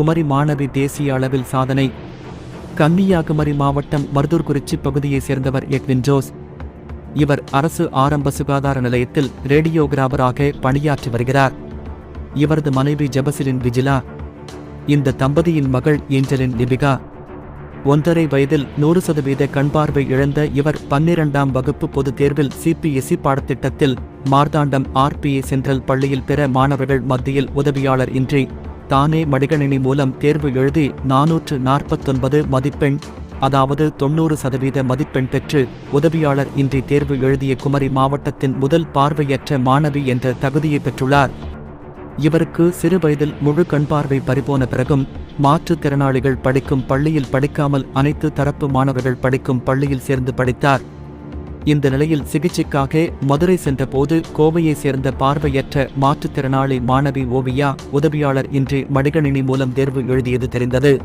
குமரி மாணவி தேசிய அளவில் சாதனை. கன்னியாகுமரி மாவட்டம் மருதூர்குறிச்சி பகுதியைச் சேர்ந்தவர் எக்வின் ஜோஸ். இவர் அரசு ஆரம்ப சுகாதார நிலையத்தில் ரேடியோகிராபராக பணியாற்றி வருகிறார். இவரது மனைவி ஜெபசிலின் விஜிலா இந்த தம்பதியின் மகள் ஏஞ்சலின் லிபிகா. ஒன்றரை வயதில் நூறு சதவீத கண்பார்வை இழந்த இவர் பன்னிரண்டாம் வகுப்பு பொதுத் தேர்வில் சிபிஎஸ்இ பாடத்திட்டத்தில் மார்த்தாண்டம் ஆர்பிஏ சென்ட்ரல் பள்ளியில் பிற மாணவர்கள் மத்தியில் உதவியாளர் இன்றி. தானே மடிகணினி மூலம் தேர்வு எழுதி நாநூற்று நாற்பத்தொன்பது மதிப்பெண் அதாவது தொண்ணூறு சதவீத மதிப்பெண் பெற்று உதவியாளர் இன்றி தேர்வு எழுதிய குமரி மாவட்டத்தின் முதல் பார்வையற்ற மாணவி என்ற தகுதியை பெற்றுள்ளார். இவருக்கு சிறு வயதில் முழு கண் பார்வை பறிபோன பிறகும் மாற்றுத்திறனாளிகள் படிக்கும் பள்ளியில் படிக்காமல் அனைத்து தரப்பு மாணவர்கள் படிக்கும் பள்ளியில் சேர்ந்து படித்தார். இந்த நிலையில் சிகிச்சைக்காக மதுரை சென்றபோது கோவையைச் சேர்ந்த பார்வையற்ற மாற்றுத்திறனாளி மாணவி ஓவியா உதவியாளர் இன்றி மடிகணினி மூலம் தேர்வு எழுதியது தெரிந்தது.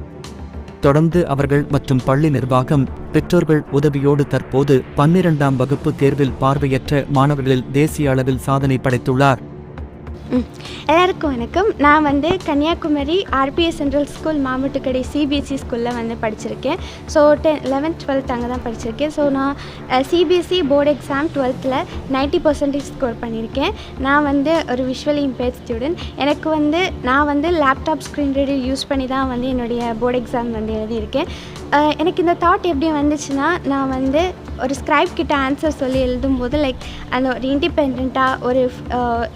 தொடர்ந்து அவர்கள் மற்றும் பள்ளி நிர்வாகம் பெற்றோர்கள் உதவியோடு தற்போது பன்னிரண்டாம் வகுப்பு தேர்வில் பார்வையற்ற மாணவர்களில் தேசிய அளவில் சாதனை படைத்துள்ளார். எல்லாருக்கும் வணக்கம். நான் வந்து Kanyakumari RPS central school Mamoottukadai CBSE ஸ்கூலில் வந்து படிச்சிருக்கேன். ஸோ டென் லெவன்த் டுவெல்த் அங்கே தான் படிச்சிருக்கேன். ஸோ நான் சிபிஎஸ்சி போர்டு எக்ஸாம் டுவெல்த்தில் நைன்ட்டி பர்சன்டேஜ் ஸ்கோர் பண்ணியிருக்கேன் நான் வந்து ஒரு விஷுவலி இம்பேர்ட் ஸ்டூடெண்ட் எனக்கு வந்து நான் வந்து லேப்டாப் ஸ்க்ரீன் ரீடர் யூஸ் பண்ணி தான் வந்து என்னுடைய போர்டு எக்ஸாம் வந்து எழுதியிருக்கேன். எனக்கு இந்த தாட் எப்படி வந்துச்சுன்னா நான் வந்து ஒரு ஸ்க்ரைப் கிட்ட ஆன்சர் சொல்லி எழுதும்போது லைக் அந்த ஒரு இண்டிபெண்ட்டாக ஒரு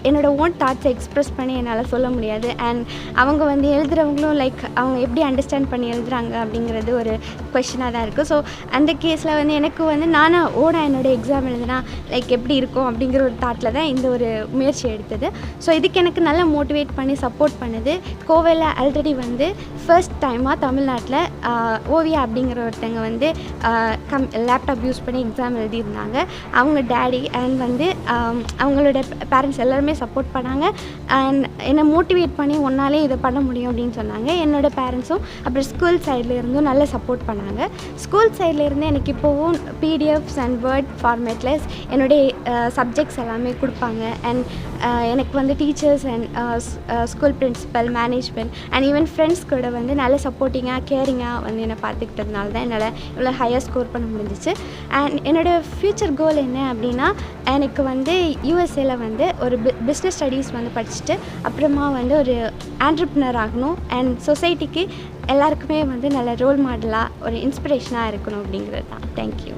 என்னோடய என்னோட ஓன் தாட்ஸை எக்ஸ்ப்ரெஸ் பண்ணி என்னால் சொல்ல முடியாது. அண்ட் அவங்க வந்து எழுதுகிறவங்களும் லைக் அவங்க எப்படி அண்டர்ஸ்டாண்ட் பண்ணி எழுதுகிறாங்க அப்படிங்கிறது ஒரு கொஷினாக தான் இருக்குது ஸோ அந்த கேஸில் வந்து எனக்கு வந்து நானாக ஓட என்னோட எக்ஸாம் எழுதுனா லைக் எப்படி இருக்கும் அப்படிங்கிற ஒரு தாட்டில் தான் இந்த ஒரு முயற்சி எடுத்தது. ஸோ இதுக்கு எனக்கு நல்லா மோட்டிவேட் பண்ணி சப்போர்ட் பண்ணுது கோவையில் ஆல்ரெடி வந்து ஃபர்ஸ்ட் டைமாக தமிழ்நாட்டில் ஓவியா அப்படிங்கிற ஒருத்தங்க வந்து கம் லேப்டாப் யூஸ் பண்ணி எக்ஸாம் எழுதியிருந்தாங்க. அவங்க டேடி அண்ட் வந்து um, அவங்களோட பேரண்ட்ஸ் எல்லாருமே சப்போர்ட் பண்ணாங்க. அண்ட் என்னை மோட்டிவேட் பண்ணி ஒன்னாலே இதை பண்ண முடியும் அப்படின்னு சொன்னாங்க. என்னோட பேரண்ட்ஸும் அப்புறம் ஸ்கூல் சைடில் இருந்தும் நல்லா சப்போர்ட் பண்ணாங்க. ஸ்கூல் சைடில் இருந்து எனக்கு இப்போவும் பிடிஎஃப்ஸ் அண்ட் வேர்ட் ஃபார்மேட்டில் என்னுடைய uh, சப்ஜெக்ட்ஸ் எல்லாமே கொடுப்பாங்க. அண்ட் எனக்கு வந்து teachers and school principal management and even friends கூட வந்து நல்ல சப்போர்ட்டிங்காக கேரிங்காக வந்து என்னை பார்த்துக்கிட்டதுனால தான் என்னால் இவ்வளோ ஹையர் ஸ்கோர் பண்ண முடிஞ்சிச்சு. அண்ட் என்னோடய ஃப்யூச்சர் கோல் என்ன அப்படின்னா எனக்கு வந்து யூஎஸ்ஏல வந்து ஒரு பி பிஸ்னஸ் ஸ்டடீஸ் வந்து படிச்சுட்டு அப்புறமா வந்து ஒரு ஆண்டர்பிரினர் ஆகணும் அண்ட் சொசைட்டிக்கு எல்லாருக்குமே வந்து நல்ல ரோல் மாடலாக ஒரு இன்ஸ்பிரேஷனாக இருக்கணும் அப்படிங்கிறது தான். தேங்க்யூ